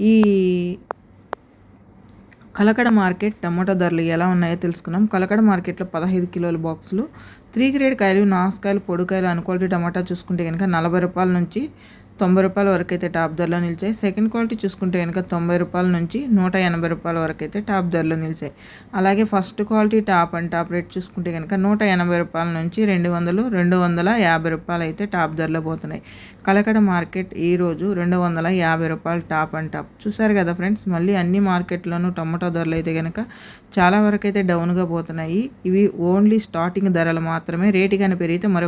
ఈ Kalakada market tomato ధరలు ఎలా ఉన్నాయో తెలుసుకున్నాం కలకడ మార్కెట్లో పదహైదు కిలోల బాక్సులు త్రీ గ్రేడ్ కాయలు నాసుకాయలు పొడికాయలు అన్క్వాలిటీ టమాటా చూసుకుంటే కనుక నలభై రూపాయల నుంచి తొంభై రూపాయల వరకు అయితే టాప్ ధరలో నిలిచాయి. సెకండ్ క్వాలిటీ చూసుకుంటే కనుక తొంభై రూపాయల నుంచి నూట ఎనభై రూపాయల వరకు అయితే టాప్ ధరలో నిలిచాయి. అలాగే first quality top and top rate చూసుకుంటే కనుక నూట ఎనభై రూపాయల నుంచి రెండు వందలు రెండు వందల యాభై రూపాయలు అయితే టాప్ ధరలో పోతున్నాయి. కలకడ మార్కెట్ ఈరోజు రెండు వందల యాభై రూపాయలు టాప్ అండ్ టాప్. చూసారు కదా ఫ్రెండ్స్ మళ్ళీ అన్ని మార్కెట్లోనూ టమాటో ధరలు అయితే కనుక చాలా వరకు అయితే డౌన్గా పోతున్నాయి. ఇవి ఓన్లీ స్టార్టింగ్ ధరలు మాత్రమే రేటు కానీ పెరిగితే మరొక